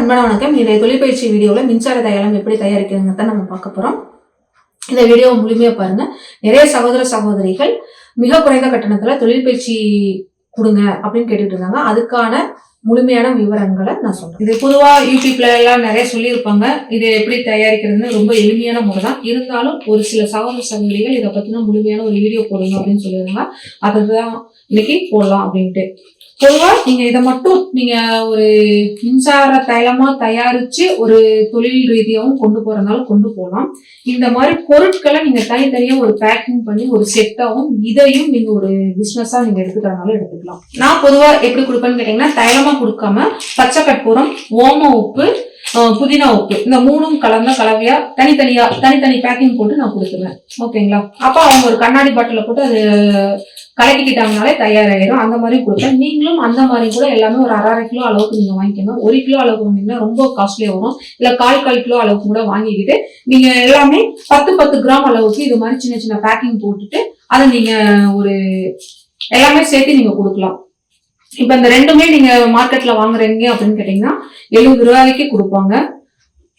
அன்பான வணக்கம். இன்றைய தொழிற்பயிற்சி வீடியோவில் மின்சார தயாரம் எப்படி தயாரிக்கிறதுங்க தான் நம்ம பார்க்க போகிறோம் இந்த வீடியோவை முழுமையாக பாருங்க. நிறைய சகோதர சகோதரிகள் மிக குறைந்த கட்டணத்தில் தொழிற்பயிற்சி கொடுங்க அப்படின்னு கேட்டுட்டு இருந்தாங்க அதுக்கான முழுமையான விவரங்களை நான் சொல்கிறேன் இது பொதுவாக யூடியூப்ல எல்லாம் நிறைய சொல்லியிருப்பாங்க. இதை எப்படி தயாரிக்கிறதுன்னு ரொம்ப எளிமையான முறை தான் இருந்தாலும் ஒரு சில சகோதர சகோதரிகள் இதை பற்றின முழுமையான ஒரு வீடியோ போடுங்க அப்படின்னு சொல்லியிருந்தாங்க அதுதான் இன்னைக்கு போடலாம் அப்படின்ட்டு. நீங்க இதை மட்டும் நீங்க ஒரு மின்சார தைலமா தயாரிச்சு ஒரு தொழில் ரீதியாகவும் கொண்டு போறதுனாலும் கொண்டு போகலாம் இந்த மாதிரி பொருட்களை நீங்க தனித்தனியா ஒரு பேக்கிங் பண்ணி ஒரு செட்டாகவும் இதையும் நீங்க ஒரு பிசினஸா நீங்க எடுத்துக்கிறதுனால எடுத்துக்கலாம். நான் பொதுவா எப்படி கொடுப்பேன்னு கேட்டீங்கன்னா தைலமா கொடுக்காம பச்சை கற்பூரம் ஓம உப்பு புதினா உப்பு. இந்த மூணும் கலந்த கலவையா தனித்தனியா தனித்தனி பேக்கிங் போட்டு நான் கொடுத்துருவேன். ஓகேங்களா? அப்போ அவங்க ஒரு கண்ணாடி பாட்டில போட்டு அது கலக்கிக்கிட்டாங்கனாலே தயாராகிடும் அந்த மாதிரி கொடுப்பேன். நீங்களும் அந்த மாதிரி கூட எல்லாமே ஒரு அரை அரை கிலோ அளவுக்கு நீங்கள் வாங்கிக்கணும் ஒரு கிலோ அளவுக்கு வந்தீங்கன்னா ரொம்ப காஸ்ட்லியாக வரும். இல்லை கால் கால் கிலோ அளவுக்கு கூட வாங்கிக்கிட்டு நீங்கள் எல்லாமே பத்து பத்து கிராம் அளவுக்கு இது மாதிரி சின்ன சின்ன பேக்கிங் போட்டுட்டு அதை நீங்கள் ஒரு எல்லாமே சேர்த்து நீங்கள் கொடுக்கலாம். இப்ப இந்த ரெண்டுமே நீங்க மார்க்கெட்ல வாங்குறீங்க அப்படின்னு கேட்டீங்கன்னா எழுபது ரூபாய்க்கு கொடுப்பாங்க.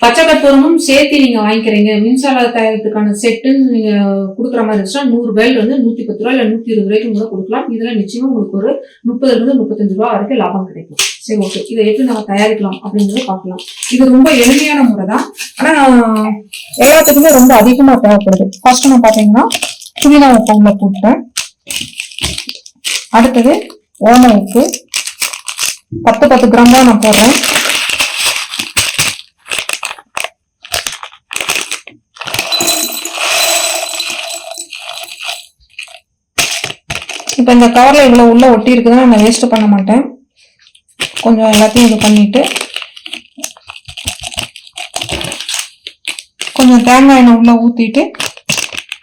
பச்சை கற்பூரமும் சேர்த்து நீங்க வாங்கிக்கிறீங்க. மின்சார தயாரிப்புக்கான செட்டுன்னு நீங்க கொடுக்குற மாதிரி இருந்துச்சுன்னா நூறு பேல் வந்து நூத்தி பத்து ரூபா இல்ல நூத்தி இருபது ரூபாய்க்கு கூட கொடுக்கலாம். இதுல நிச்சயமா உங்களுக்கு ஒரு முப்பதுல இருந்து முப்பத்தஞ்சு ரூபா வரைக்கும் லாபம் கிடைக்கும். சரி ஓகே இதை எப்படி நம்ம தயாரிக்கலாம் அப்படிங்கறத பார்க்கலாம். இது ரொம்ப எளிமையான முறை தான். ஆனா எல்லாத்துக்குமே ரொம்ப அதிகமா தேவைப்படுது. ஃபர்ஸ்ட் நான் பாத்தீங்கன்னா புதினா உப்பு உள்ள போட்டேன். அடுத்தது ஓம உப்பு பத்து பத்து கிராம் தான் நான் போடுறேன். இப்போ இந்த கவரில் இவ்வளோ உள்ளே ஒட்டி இருக்குதுன்னா நான் வேஸ்ட் பண்ண மாட்டேன். கொஞ்சம் எல்லாத்தையும் இது பண்ணிவிட்டு கொஞ்சம் தேங்காய் எண்ணெய் உள்ளே ஊற்றிட்டு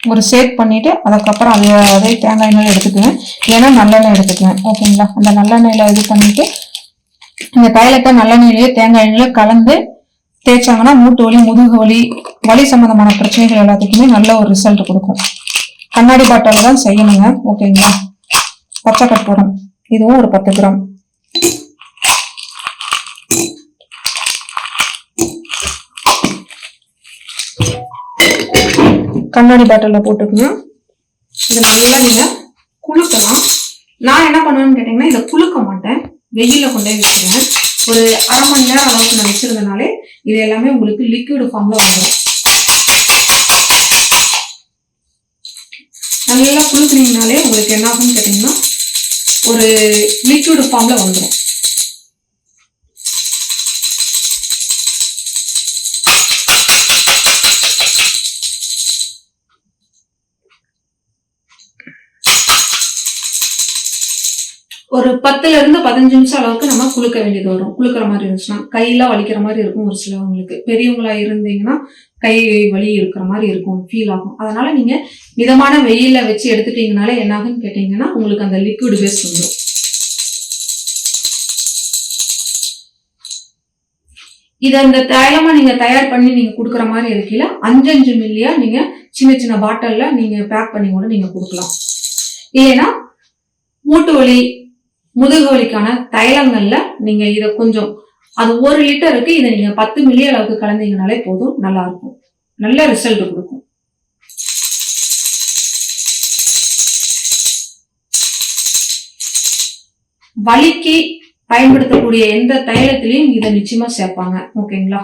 ஒரு ஷேக் பண்ணிவிட்டு அதுக்கப்புறம் அதை அதே தேங்காய் எண்ணெய் எடுத்துக்குவேன். ஏன்னா நல்லெண்ணெய் எடுத்துக்குவேன். ஓகேங்களா? அந்த நல்லெண்ணெயில் இது பண்ணிவிட்டு இந்த தைலத்தை நல்லெண்ணெயிலேயே தேங்காய் எண்ணெயில கலந்து தேய்ச்சாங்கன்னா மூட்டு வலி முதுகு வலி வலி சம்மந்தமான பிரச்சனைகள் எல்லாத்துக்குமே நல்ல ஒரு ரிசல்ட் கொடுக்கும். கண்ணாடி பாட்டில் தான் செய்யணுங்க. ஓகேங்களா? பச்சை கற்பூரம். இதுவும் ஒரு பத்து கிராம். கண்ணாடி பாட்டிலில் போட்டுக்கணும் இதை நல்லா நீங்கள் குளுக்கலாம் நான் என்ன பண்ணுவேன்னு கேட்டிங்கன்னா இதை குளுக்க மாட்டேன். வெயிலில் கொண்டு போய் வச்சிருவேன் ஒரு அரை மணி நேரம் அளவுக்கு நான் வச்சிருந்தனாலே இது எல்லாமே உங்களுக்கு லிக்விட் ஃபார்மில் வரும் நல்லா குளுக்குனீங்கனாலே உங்களுக்கு என்ன ஆகும்னு கேட்டிங்கன்னா ஒரு லிக்விட் ஃபார்மில் வந்துடும் ஒரு பத்துல இருந்து பதினஞ்சு நிமிஷம் அளவுக்கு நம்ம குளுக்க வேண்டியது வரும். குளுக்கிற மாதிரி இருந்துச்சுன்னா கையெல்லாம் வலிக்கிற மாதிரி இருக்கும் ஒரு சிலவங்களுக்கு பெரியவங்களா இருந்தீங்கன்னா கை வலி இருக்கிற மாதிரி இருக்கும் ஃபீல் ஆகும். அதனால நீங்க மிதமான வெயில வச்சு எடுத்துட்டீங்கனாலே என்னாகும்னு கேட்டீங்கன்னா உங்களுக்கு அந்த லிக்விட் பேஸ் வந்துடும் இதை அந்த தைலமா நீங்க தயார் பண்ணி நீங்க கொடுக்குற மாதிரி இருக்கீல அஞ்சு அஞ்சு மில்லியா நீங்க சின்ன சின்ன பாட்டில்ல நீங்க பேக் பண்ணி கூட நீங்க கொடுக்கலாம். இல்லைன்னா மூட்டு வலி முதுகு வலிக்கான தைலங்கள்ல நீங்க இத கொஞ்சம் அது ஒரு லிட்டருக்கு இதை நீங்க பத்து மில்லி அளவுக்கு கலந்தீங்கனாலே போதும் நல்லா இருக்கும் நல்ல ரிசல்ட் கொடுக்கும். வலிக்கு பயன்படுத்தக்கூடிய எந்த தைலத்திலையும் இதை நிச்சயமா சேர்ப்பாங்க. ஓகேங்களா?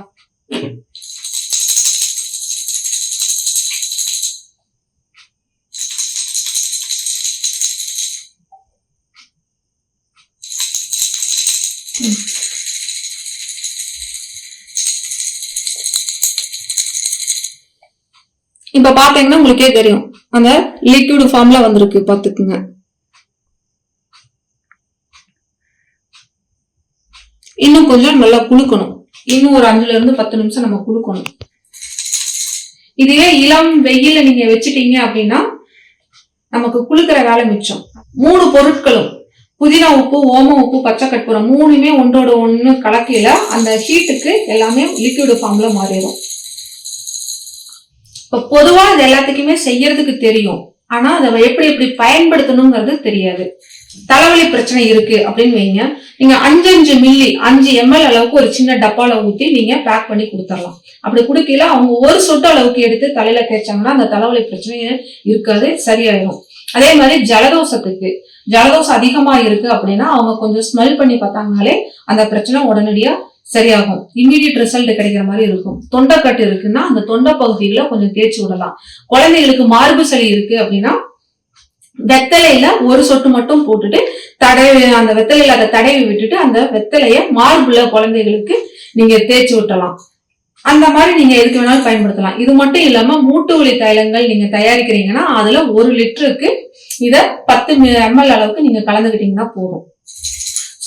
இப்ப பாத்தீங்கன்னா உங்களுக்கே தெரியும். அந்த லிக்விட் ஃபார்ம்ல வந்திருக்கு பாத்துக்குங்க. இன்னும் கொஞ்சம் நல்லா குளுக்கணும் இன்னும் ஒரு அஞ்சுல இருந்து பத்து நிமிஷம் நம்ம குளுக்கணும் இதுவே இளம் வெயில நீங்க வச்சிட்டீங்க அப்படின்னா நமக்கு குளுக்கிற வேலை மிச்சம். மூணு பொருட்களும். புதினா உப்பு ஓம உப்பு பச்சை கற்பூரம் மூணுமே ஒன்றோட ஒன்று கலக்கையில் அந்த ஹீட்டுக்கு எல்லாமே லிக்விட் ஃபார்மில் மாறிடும். இப்போ பொதுவாக அது எல்லாத்துக்குமே செய்யறதுக்கு தெரியும். ஆனால் அதை எப்படி எப்படி பயன்படுத்தணுங்கிறது தெரியாது. தலைவலி பிரச்சனை இருக்கு அப்படின்னு வைங்க. நீங்க அஞ்சு அஞ்சு மில்லி அஞ்சு எம்எல் அளவுக்கு ஒரு சின்ன டப்பால ஊத்தி நீங்க பேக் பண்ணி கொடுத்துடலாம். அப்படி குடிக்கல அவங்க ஒரு சொட்டு அளவுக்கு எடுத்து தலையில தேய்ச்சாங்கன்னா அந்த தலைவலி பிரச்சனை இருக்காது சரியாயிடும் அதே மாதிரி ஜலதோஷத்துக்கு. ஜலதோஷம் அதிகமா இருக்கு அப்படின்னா அவங்க கொஞ்சம் ஸ்மெல் பண்ணி பார்த்தாங்கனாலே அந்த பிரச்சனை உடனடியா சரியாகும். இம்மீடியட் ரிசல்ட் கிடைக்கிற மாதிரி இருக்கும். தொண்டைக்கட்டு இருக்குன்னா அந்த தொண்டை பகுதியில கொஞ்சம் தேய்ச்சி விடலாம். குழந்தைகளுக்கு மார்பு சளி இருக்கு அப்படின்னா வெத்தலையில ஒரு சொட்டு மட்டும் போட்டுட்டு தடவி அந்த வெத்தலையில அதை தடவி விட்டுட்டு அந்த வெத்தலைய மார்புல குழந்தைகளுக்கு நீங்க தேய்ச்சி விட்டலாம் அந்த மாதிரி நீங்க எதுக்கு வேணாலும் பயன்படுத்தலாம். இது மட்டும் இல்லாம மூட்டு வலி தைலங்கள் நீங்க தயாரிக்கிறீங்கன்னா அதுல ஒரு லிட்டருக்கு இத பத்து எம்எல் அளவுக்கு நீங்க கலந்துக்கிட்டீங்கன்னா போதும்.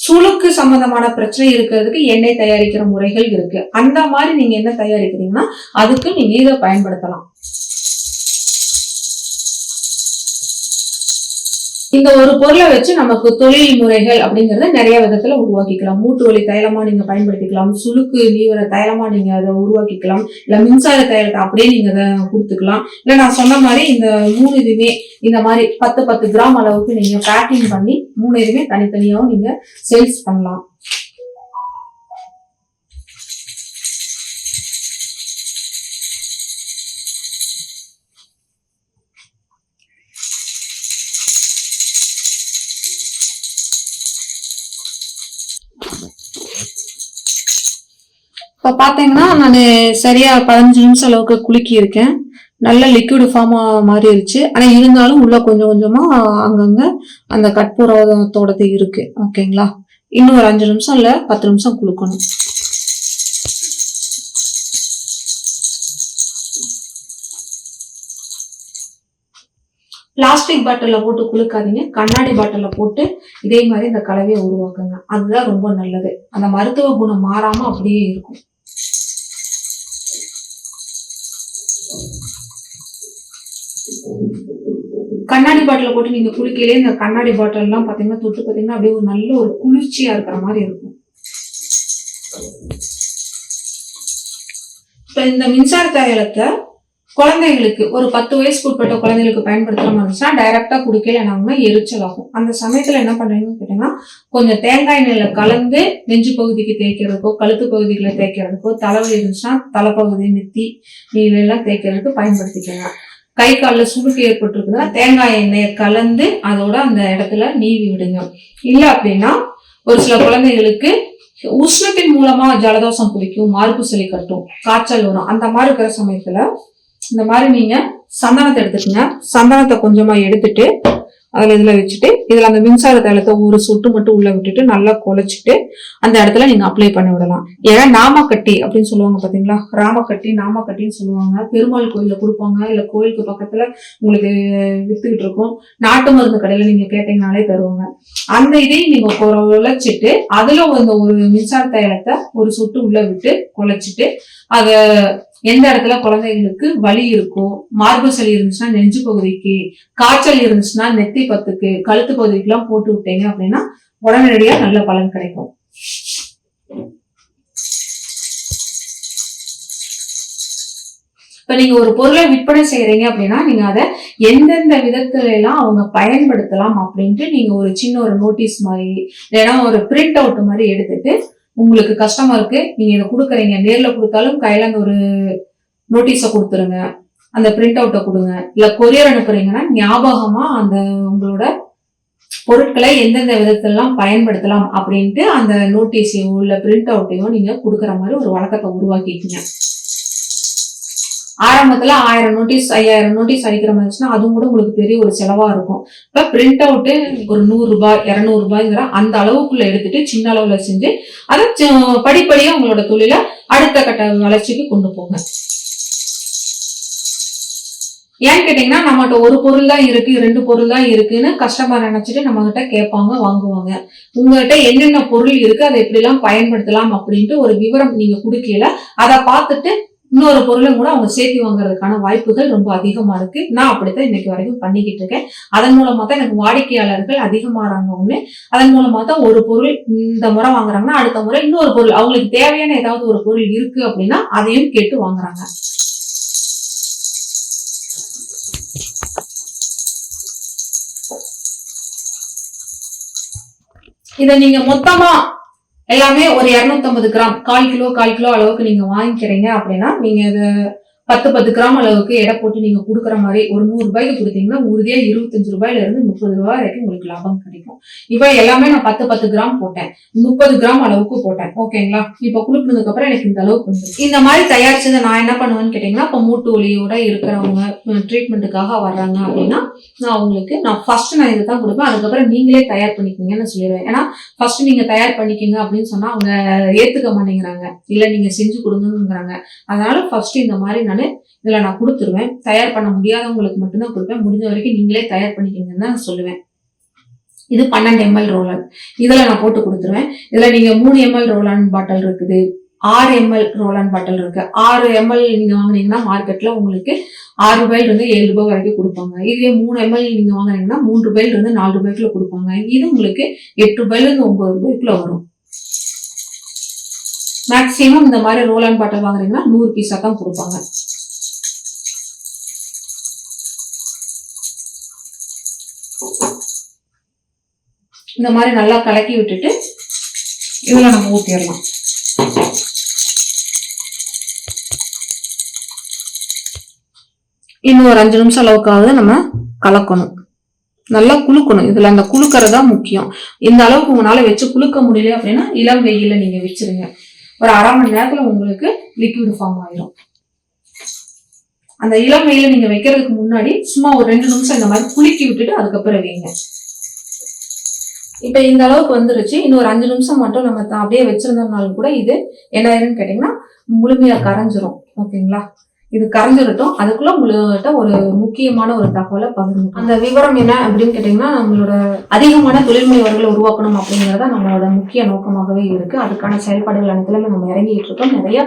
சுளுக்கு சம்பந்தமான பிரச்சனை இருக்கிறதுக்கு எண்ணெய் தயாரிக்கிற முறைகள் இருக்கு. அந்த மாதிரி நீங்க என்ன தயாரிக்கிறீங்கன்னா அதுக்கு நீங்க இதை பயன்படுத்தலாம். இந்த ஒரு பொருளை வச்சு நமக்கு தொழில் முறைகள் அப்படிங்கறத நிறைய விதத்துல உருவாக்கிக்கலாம். மூட்டு வலி தைலமா நீங்க பயன்படுத்திக்கலாம். சுளுக்கு நீவர தைலமா நீங்க அதை உருவாக்கிக்கலாம். இல்ல மின்சார தைலத்தை அப்படியே நீங்க அதை கொடுத்துக்கலாம். இல்ல நான் சொன்ன மாதிரி இந்த மூணு இதுவுமே இந்த மாதிரி பத்து பத்து கிராம் அளவுக்கு நீங்க பேக்கிங் பண்ணி மூணு இதுவுமே தனித்தனியாவும் நீங்க சேல்ஸ் பண்ணலாம். இப்போ பார்த்தீங்கன்னா நான் சரியாக பதினஞ்சு நிமிஷம் அளவுக்கு குலுக்கி இருக்கேன். நல்ல லிக்விட் ஃபார்மாக மாறிடுச்சு ஆனால் இருந்தாலும் உள்ளே கொஞ்சம் கொஞ்சமாக அங்கங்கே அந்த கற்பூரத்தோடது இருக்கு. ஓகேங்களா? இன்னும் ஒரு அஞ்சு நிமிஷம் இல்லை பத்து நிமிஷம் குளுக்கணும் பிளாஸ்டிக் பாட்டிலில் போட்டு குளுக்காதீங்க கண்ணாடி பாட்டிலில் போட்டு இதே மாதிரி இந்த கலவையை உருவாக்குங்க. அதுதான் ரொம்ப நல்லது. அந்த மருத்துவ குணம் மாறாமல் அப்படியே இருக்கும். கண்ணாடி பாட்டில் போட்டு நீங்கள் குளிக்கையிலே இந்த கண்ணாடி பாட்டில் பார்த்தீங்கன்னா தொட்டு பார்த்தீங்கன்னா அப்படியே ஒரு நல்ல ஒரு குளிர்ச்சியாக இருக்கிற மாதிரி இருக்கும். இப்போ இந்த மின்சார தைலத்தை குழந்தைகளுக்கு ஒரு பத்து வயசுக்கு உட்பட்ட குழந்தைகளுக்கு பயன்படுத்தாம இருந்துச்சுன்னா டைரெக்டாக குடிக்கலைனாங்கன்னா எரிச்சல் ஆகும் அந்த சமயத்தில் என்ன பண்ணுறீங்கன்னு கேட்டிங்கன்னா கொஞ்சம் தேங்காய் எண்ணெயில் கலந்து நெஞ்சு பகுதிக்கு தேய்க்கிறதுக்கோ கழுத்து பகுதிகளை தேய்க்கிறதுக்கோ தலைவலி இருந்துச்சுன்னா தலைப்பகுதி நெத்தி நீலெல்லாம் தேய்க்கிறதுக்கு பயன்படுத்திக்கோங்க கை காலில் சுருட்டு ஏற்பட்டிருக்குதுன்னா தேங்காய் எண்ணெயை கலந்து அதோட அந்த இடத்துல நீவி விடுங்க. இல்லை அப்படின்னா ஒரு சில குழந்தைகளுக்கு உஷ்ணத்தின் மூலமா ஜலதோஷம் பிடிக்கும் மார்பு சளி கட்டும் காய்ச்சல் வரும். அந்த மாதிரி இருக்கிற சமயத்துல இந்த மாதிரி நீங்க சந்தனத்தை எடுத்துக்கங்க. சந்தனத்தை கொஞ்சமா எடுத்துட்டு அதில் இதில் வச்சுட்டு இதில் அந்த மின்சார தைலத்தை ஒரு சொட்டு மட்டும் உள்ள விட்டுட்டு நல்லா குழைச்சிட்டு அந்த இடத்துல நீங்கள் அப்ளை பண்ணி விடலாம். ஏன்னா நாமக்கட்டி அப்படின்னு சொல்லுவாங்க பார்த்தீங்களா ராமக்கட்டி நாமக்கட்டின்னு சொல்லுவாங்க. பெருமாள் கோயிலில் கொடுப்பாங்க. இல்லை கோயிலுக்கு பக்கத்தில் உங்களுக்கு வித்துக்கிட்டு இருக்கும். நாட்டு மருந்து கடையில் நீங்கள் கேட்டீங்கனாலே தருவாங்க. அந்த இதையும் நீங்கள் குழைச்சிட்டு அதில் அந்த ஒரு மின்சார தைலத்தை ஒரு சொட்டு உள்ளே விட்டு குழைச்சிட்டு அதை எந்த இடத்துல குழந்தைங்களுக்கு வலி இருக்கோ மார்பு சளி இருந்துச்சுன்னா நெஞ்சு பகுதிக்கு காய்ச்சல் இருந்துச்சுன்னா நெத்தி பத்துக்கு கழுத்து பகுதிக்கு எல்லாம் போட்டு விட்டீங்க அப்படின்னா உடனடியா நல்ல பலன் கிடைக்கும். இப்ப நீங்க ஒரு பொருளை விற்பனை செய்யறீங்க அப்படின்னா நீங்க அதை எந்தெந்த விதத்துல எல்லாம் அவங்க பயன்படுத்தலாம் அப்படின்ட்டு நீங்க ஒரு சின்ன ஒரு நோட்டீஸ் மாதிரி இல்லைன்னா ஒரு பிரிண்ட் அவுட் மாதிரி எடுத்துட்டு உங்களுக்கு கஸ்டமருக்கு நீங்க இதை கொடுக்குறீங்க. நேர்ல கொடுத்தாலும் கையில அந்த ஒரு நோட்டீஸை கொடுத்துருங்க. அந்த பிரிண்ட் அவுட்டை கொடுங்க. இல்ல கொரியர் அனுப்புறீங்கன்னா ஞாபகமா அந்த உங்களோட பொருட்களை எந்தெந்த விதத்திலலாம் பயன்படுத்தலாம் அப்படின்ட்டு அந்த நோட்டீஸையோ இல்லை பிரிண்ட் அவுட்டையோ நீங்க கொடுக்குற மாதிரி ஒரு வழக்கத்தை உருவாக்கிக்கீங்க. ஆரம்பத்துல ஆயிரம் நோட்டீஸ் ஐயாயிரம் நோட்டீஸ் அடிக்கிற மாதிரி இருந்துச்சுன்னா அதுவும் கூட உங்களுக்கு பெரிய ஒரு செலவா இருக்கும். இப்ப பிரிண்ட் அவுட்டு ஒரு நூறு ரூபாய் இருநூறு ரூபாய்ங்கிற அந்த அளவுக்குள்ள எடுத்துட்டு சின்ன அளவுல செஞ்சு அதை படிப்படியா உங்களோட தொழிலை அடுத்த கட்ட வளர்ச்சிக்கு கொண்டு போங்க. ஏன்னு கேட்டீங்கன்னா நம்மகிட்ட ஒரு பொருள் தான் இருக்கு ரெண்டு பொருள் தான் இருக்குன்னு கஸ்டமர் நினைச்சிட்டு நம்ம கிட்ட கேட்பாங்க வாங்குவாங்க. உங்ககிட்ட என்னென்ன பொருள் இருக்கு அதை எப்படிலாம் பயன்படுத்தலாம் அப்படின்ட்டு ஒரு விவரம் நீங்க கொடுக்கல அதை பார்த்துட்டு இன்னொரு பொருளும் கூட அவங்க சேர்த்து வாங்குறதுக்கான வாய்ப்புகள் ரொம்ப அதிகமா இருக்கு. நான் அப்படித்தான் இன்னைக்கு வரைக்கும் பண்ணிக்கிட்டு இருக்கேன். அதன் மூலமா தான் எனக்கு வாடிக்கையாளர்கள் அதிகமாறாங்க ஒண்ணு. அதன் மூலமா தான் ஒரு பொருள் இந்த முறை வாங்குறாங்கன்னா அடுத்த முறை இன்னொரு பொருள் அவங்களுக்கு தேவையான ஏதாவது ஒரு பொருள் இருக்கு அப்படின்னா அதையும் கேட்டு வாங்குறாங்க. இதை நீங்க மொத்தமா எல்லாமே ஒரு 250 கிராம் கால் கிலோ கால் கிலோ அளவுக்கு நீங்க வாங்கிக்கிறீங்க அப்படின்னா நீங்க இதை பத்து பத்து கிராம் அளவுக்கு எடை போட்டு நீங்க கொடுக்குற மாதிரி ஒரு நூறு ரூபாய்க்கு கொடுத்தீங்கன்னா உறுதியா இருபத்தஞ்சு ரூபாயில இருந்து முப்பது ரூபாய் வரைக்கும் உங்களுக்கு லாபம் கிடைக்கும். இப்போ எல்லாமே நான் பத்து பத்து கிராம் போட்டேன். முப்பது கிராம் அளவுக்கு போட்டேன். ஓகேங்களா இப்போ குளுக்குனதுக்கு அப்புறம் எனக்கு இந்த அளவுக்கு வந்து இந்த மாதிரி தயாரிச்சதை நான் என்ன பண்ணுவேன்னு கேட்டீங்கன்னா இப்போ மூட்டு ஒலியோட இருக்கிறவங்க ட்ரீட்மெண்ட்டுக்காக வர்றாங்க அப்படின்னா நான் அவங்களுக்கு நான் ஃபர்ஸ்ட் நான் இதை தான் கொடுப்பேன். அதுக்கப்புறம் நீங்களே தயார் பண்ணிக்கிங்கன்னு சொல்லிடுவேன். ஏன்னா ஃபர்ஸ்ட் நீங்க தயார் பண்ணிக்கிங்க அப்படின்னு சொன்னா அவங்க ஏத்துக்க மாட்டேங்கிறாங்க. இல்ல நீங்க செஞ்சு கொடுங்கிறாங்க அதனால ஃபர்ஸ்ட் இந்த மாதிரி நான் இதில் நான் கொடுத்துருவேன். தயார் பண்ண முடியாதவங்களுக்கு மட்டும்தான் கொடுப்பேன். முடிஞ்ச வரைக்கும் நீங்களே தயார் பண்ணிக்கிங்கன்னு தான் நான் சொல்லுவேன். இது பன்னெண்டு எம்எல் ரோலன் இதில் நான் போட்டு கொடுத்துருவேன். இதில் நீங்கள் மூணு எம்எல் ரோலான் பாட்டில் இருக்குது. ஆறு எம்எல் ரோலான் பாட்டில் இருக்கு. ஆறு எம்எல் நீங்க வாங்குனீங்கன்னா மார்க்கெட்ல உங்களுக்கு ஆறு ரூபாயில இருந்து ஏழு ரூபாய் வரைக்கும் கொடுப்பாங்க. இதுவே மூணு எம்எல் நீங்க வாங்குனீங்கன்னா மூணு ரூபாயில இருந்து நாலு ரூபாய்க்குள்ள கொடுப்பாங்க. இது உங்களுக்கு எட்டு ரூபாயில இருந்து ஒன்பது ரூபாய்க்குள்ள வரும். மேக்ஸிமம் இந்த மாதிரி ரோல் அண்ட் பாட்டில் வாங்குறீங்கன்னா நூறு பீஸா தான் கொடுப்பாங்க. இந்த மாதிரி நல்லா கலக்கி விட்டுட்டு இதில் நம்ம ஊற்றிடலாம் இன்னும் ஒரு அஞ்சு நிமிஷம் அளவுக்காவது நம்ம கலக்கணும். நல்லா குலுக்கணும். இதில் அந்த குலுக்கிறது தான் முக்கியம். இந்த அளவுக்கு உங்களால் வச்சு குலுக்க முடியல அப்படின்னா இளம் வெயில நீங்கள் வச்சுருங்க. ஒரு அரை மணி நேரத்துல உங்களுக்கு லிக்விட் ஃபார்ம் ஆயிரும். அந்த இளம் வெயில நீங்க வைக்கிறதுக்கு முன்னாடி சும்மா ஒரு ரெண்டு நிமிஷம் இந்த மாதிரி குலுக்கி விட்டுட்டு அதுக்கப்புறம் வைங்க. இப்ப இந்த அளவுக்கு வந்துருச்சு. இன்னும் ஒரு அஞ்சு நிமிஷம் மட்டும் நம்ம அப்படியே வச்சிருந்தோம்னாலும் கூட இது என்ன ஆயிரும்னு கேட்டீங்கன்னா முழுமையா கரைஞ்சிரும். ஓகேங்களா? இது கரைஞ்சிரட்டும் அதுக்குள்ள உங்கள்கிட்ட ஒரு முக்கியமான ஒரு தகவலை பகிர்ந்து அந்த விவரம் என்ன அப்படின்னு கேட்டீங்கன்னா நம்மளோட அதிகமான தொழில் முனைவர்களை உருவாக்கணும் அப்படிங்கிறத நம்மளோட முக்கிய நோக்கமாகவே இருக்கு. அதுக்கான செயல்பாடுகள் அனைத்துலமே நம்ம இறங்கிட்டு இருக்கோம். நிறைய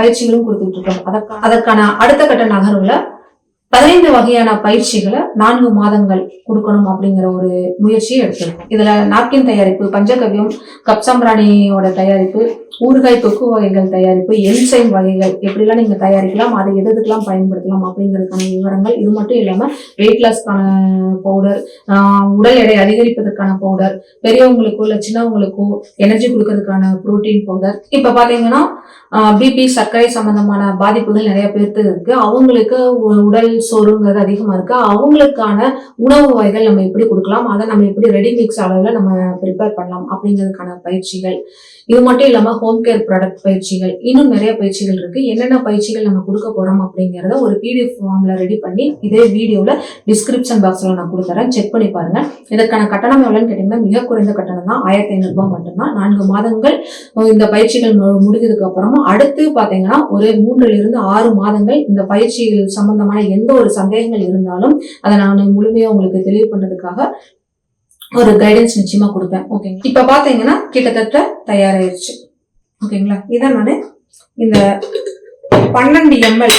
பயிற்சிகளும் கொடுத்துட்டு இருக்கோம். அதற்கான அதற்கான அடுத்த கட்ட நகர்வுல பதினைந்து வகையான பயிற்சிகளை நான்கு மாதங்கள் கொடுக்கணும் அப்படிங்கிற ஒரு முயற்சியை எடுத்திருக்கோம். இதுல நாப்கின் தயாரிப்பு பஞ்சகவியம் கப்சாம்பிராணியோட தயாரிப்பு ஊறுகாய் தொக்கு வகைகள் தயாரிப்பு என்சைம் வகைகள் எப்படிலாம் நீங்க தயாரிக்கலாம் அதை எது எதுக்கெல்லாம் பயன்படுத்தலாம் அப்படிங்கிறதுக்கான விவரங்கள். இது மட்டும் இல்லாம வெயிட் லாஸ்க்கான பவுடர் உடல் எடை அதிகரிப்பதற்கான பவுடர் பெரியவங்களுக்கோ இல்லை சின்னவங்களுக்கோ எனர்ஜி கொடுக்கறதுக்கான புரோட்டீன் பவுடர் இப்ப பாத்தீங்கன்னா பிபி சர்க்கரை சம்பந்தமான பாதிப்புகள் நிறைய பேர்த்து இருக்கு. அவங்களுக்கு உடல் உடல் அதிகமாக இருக்குது அவங்களுக்கான உணவு வகைகள் நம்ம எப்படி கொடுக்கலாம்? அதை நம்ம எப்படி ரெடி மிக்ஸ் நம்ம ப்ரிப்பேர் பண்ணலாம் அப்படிங்கிறதுக்கான பயிற்சிகள். இது மட்டும் இல்லாமல் ஹோம் கேர் ப்ராடக்ட் பயிற்சிகள். இன்னும் நிறைய பயிற்சிகள் இருக்குது என்னென்ன பயிற்சிகள் நம்ம கொடுக்க போகிறோம் அப்படிங்கிறத ஒரு பிடிஎஃப் ஃபார்மில் ரெடி பண்ணி இதே வீடியோவில் டிஸ்கிரிப்ஷன் பாக்ஸில் நான் கொடுத்துறேன். செக் பண்ணி பாருங்கள் இதற்கான கட்டணம் எவ்வளோன்னு கேட்டிங்கன்னா மிக குறைந்த கட்டணம் தான். ஆயிரத்தி ஐநூறு ரூபாய் மட்டும்தான். நான்கு மாதங்கள் இந்த பயிற்சிகள் முடிஞ்சதுக்கு அப்புறமா அடுத்து பார்த்தீங்கன்னா ஒரு மூன்றிலிருந்து ஆறு மாதங்கள் இந்த பயிற்சிகள் சம்பந்தமான எந்த எந்த ஒரு சந்தேகங்கள் இருந்தாலும் அதை நான் முழுமையா உங்களுக்கு தெளிவு பண்ணதுக்காக ஒரு கைடன்ஸ் நிச்சயமா கொடுப்பேன். ஓகேங்க இப்ப பாத்தீங்கன்னா கிட்டத்தட்ட தயாராயிருச்சு. ஓகேங்களா இதை நான் இந்த பன்னெண்டு எம்எல்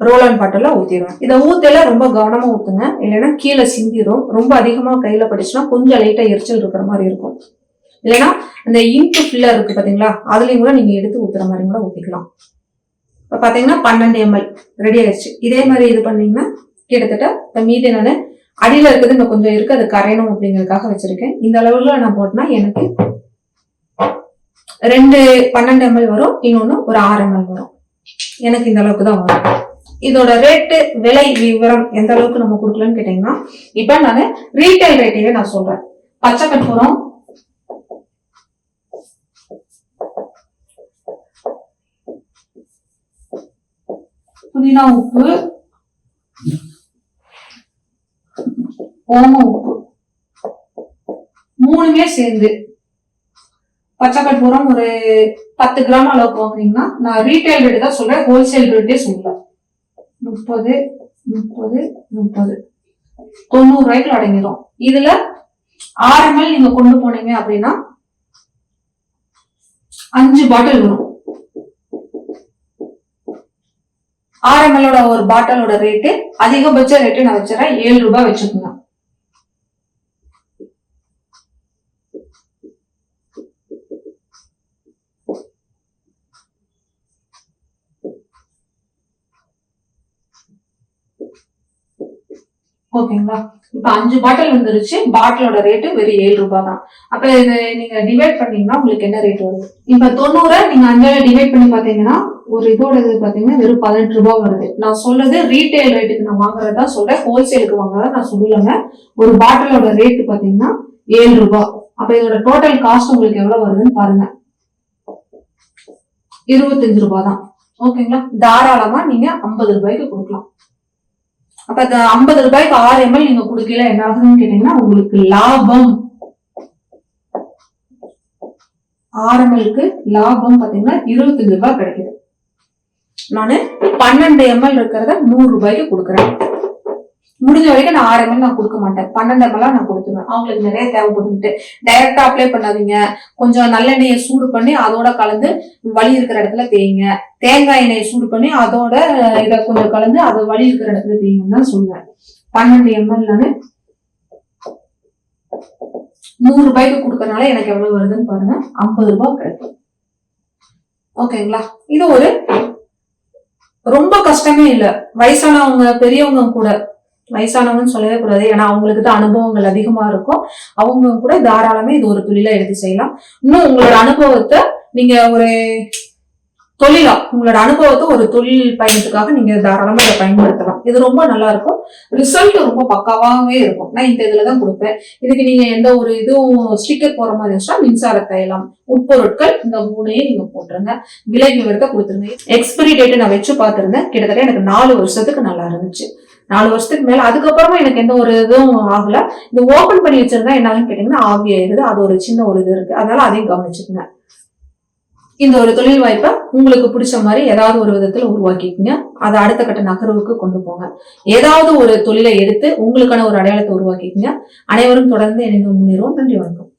ரோலன் பாட்டில் ஊத்திடுவேன் இதை ஊத்தல ரொம்ப கவனமா ஊத்துங்க. இல்லைன்னா கீழே சிந்திரும். ரொம்ப அதிகமா கையில படிச்சுன்னா கொஞ்சம் லைட்டா எரிச்சல் இருக்கிற மாதிரி இருக்கும். இல்லைன்னா அந்த இங்கு ஃபில்லர் இருக்கு பாத்தீங்களா? அதுலயும் கூட நீங்க எடுத்து ஊத்துற மாதிரி கூட ஊத்திக்கலாம். இப்போ பார்த்தீங்கன்னா பன்னெண்டு எம்எல் ரெடி ஆயிடுச்சு இதே மாதிரி இது பண்ணீங்கன்னா கிட்டத்தட்ட இப்ப மீதி நான் அடியில இருக்குது இன்னும் கொஞ்சம் இருக்கு அது கரையணும் அப்படிங்கிறதுக்காக வச்சிருக்கேன். இந்த அளவுல நான் போட்டேன்னா எனக்கு ரெண்டு பன்னெண்டு எம்எல் வரும் இன்னொன்னு ஒரு ஆறு எம்எல் வரும். எனக்கு இந்த அளவுக்கு தான் வரும். இதோட ரேட்டு விலை விவரம் எந்த அளவுக்கு நம்ம கொடுக்கலன்னு கேட்டீங்கன்னா இப்போ நான் ரீட்டைல் ரேட்டையே நான் சொல்றேன். பச்சை கற்பூரம் புதினா உப்பு ஓம உப்பு. மூணுமே சேர்ந்து பச்சை கற்பூரம் ஒரு பத்து கிராம் அளவுக்கு வாங்குனீங்கன்னா நான் ரீட்டைல் ரேட் தான் சொல்றேன் ஹோல்சேல் ரேட்டே சொல்லல முப்பது முப்பது முப்பது. தொண்ணூறு ரூபாய்க்கு அடங்கிடும். இதுல ஆறு எம்எல் நீங்க கொண்டு போனீங்க அப்படின்னா அஞ்சு பாட்டில் வரும். ஆறுஎம்எல்லோட ஒரு பாட்டிலோட ரேட்டு அதிகபட்ச ரேட்டு நான் வச்சுறேன் ஏழு ரூபாய் வச்சுக்கோங்க. ஓகேங்களா? இப்ப அஞ்சு பாட்டில் வந்துருச்சு. பாட்டிலோட ரேட்டு வெறும் ஏழு ரூபாய் தான். அப்ப இது நீங்க டிவைட் பண்ணீங்கன்னா உங்களுக்கு என்ன ரேட் வருது இப்ப தொண்ணூறை நீங்க அஞ்சால டிவைட் பண்ணி பாத்தீங்கன்னா ஒரு இதோட இது பார்த்தீங்கன்னா வெறும் பதினெட்டு ரூபாய் வருது. நான் சொல்றது ரீட்டைல் ரேட்டுக்கு நான் வாங்குறதா சொல்றேன். ஹோல்சேலுக்கு வாங்குறதா நான் சொல்லலைங்க. ஒரு பாட்டிலோட ரேட்டு பார்த்தீங்கன்னா ஏழு ரூபாய். அப்ப இதோட டோட்டல் காஸ்ட் உங்களுக்கு எவ்வளவு வருதுன்னு பாருங்க. இருபத்தஞ்சு ரூபா தான். ஓகேங்களா தாராளமா நீங்க ஐம்பது ரூபாய்க்கு கொடுக்கலாம். அப்ப அந்த ஐம்பது ரூபாய்க்கு ஆறு எம்எல் நீங்க கொடுக்கல என்ன ஆகுதுன்னு கேட்டீங்கன்னா உங்களுக்கு லாபம். ஆர்எம்எல்க்கு லாபம் பாத்தீங்கன்னா இருபத்தஞ்சு ரூபாய் கிடைக்குது. நானு பன்னெண்டு எம்எல் இருக்கிறத நூறு ரூபாய்க்கு கொடுக்குறேன். முடிஞ்ச வரைக்கும் நான் ஆறு எம்எல் நான் கொடுக்க மாட்டேன். பன்னெண்டு எம்எல் நான் கொடுத்துருவேன். அவங்களுக்கு நிறைய தேவைப்படுன்ட்டு டைரக்டா அப்ளை பண்ணாதீங்க. கொஞ்சம் நல்லெண்ணெயை சூடு பண்ணி அதோட கலந்து வலி இருக்கிற இடத்துல தேய்ங்க. தேங்காய் எண்ணெயை சூடு பண்ணி அதோட இதை கொஞ்சம் கலந்து அதை வலி இருக்கிற இடத்துல தேய்ங்கன்னு தான் சொல்லுவேன். பன்னெண்டு எம்எல் நானு நூறு ரூபாய்க்கு கொடுக்கறனால எனக்கு எவ்வளவு வருதுன்னு பாருங்க. ஐம்பது ரூபாய் கிடைக்கும். ஓகேங்களா இது ஒரு ரொம்ப கஷ்டமே இல்ல. வயசானவங்க பெரியவங்க கூட வயசானவங்கன்னு சொல்லவே கூடாது. ஏன்னா அவங்களுக்கு தான் அனுபவங்கள் அதிகமா இருக்கும். அவங்க கூட தாராளமே இது ஒரு தொழிலா எடுத்து செய்யலாம். இன்னும் உங்களோட அனுபவத்தை நீங்க ஒரு தொழிலா உங்களோட அனுபவத்தை ஒரு தொழில் பயணத்துக்காக நீங்க தாராளமா இதை பயன்படுத்தலாம். இது ரொம்ப நல்லா இருக்கும். ரிசல்ட் ரொம்ப பக்காவாகவே இருக்கும். நான் இந்த இதுல தான் கொடுப்பேன். இதுக்கு நீங்க எந்த ஒரு இதுவும் ஸ்டிக்கர் போற மாதிரி இருந்துச்சுன்னா மின்சார தைலம் உட்பொருட்கள் இந்த மூணையும் நீங்க போட்டுருங்க. விலை விவரத்தை கொடுத்துருங்க. எக்ஸ்பிரி டேட் நான் வச்சு பார்த்திருந்தேன். கிட்டத்தட்ட எனக்கு நாலு வருஷத்துக்கு நல்லா இருந்துச்சு. நாலு வருஷத்துக்கு மேல அதுக்கப்புறமா எனக்கு எந்த ஒரு இதுவும் ஆகல. இது ஓபன் பண்ணி வச்சிருந்தா என்ன கேட்டீங்கன்னா ஆவி ஆயிருது அது ஒரு சின்ன ஒரு இது இருக்கு. அதனால அதையும் கவனிச்சுக்கோங்க. இந்த ஒரு தொழில் வாய்ப்பை உங்களுக்கு பிடிச்ச மாதிரி ஏதாவது ஒரு விதத்துல உருவாக்கிக்கங்க. அதை அடுத்த கட்ட நகர்வுக்கு கொண்டு போங்க. ஏதாவது ஒரு தொழிலை எடுத்து உங்களுக்கான ஒரு அடையாளத்தை உருவாக்கிக்கங்க. அனைவரும் தொடர்ந்து இணைந்து முன்னேறுவோம். நன்றி வணக்கம்.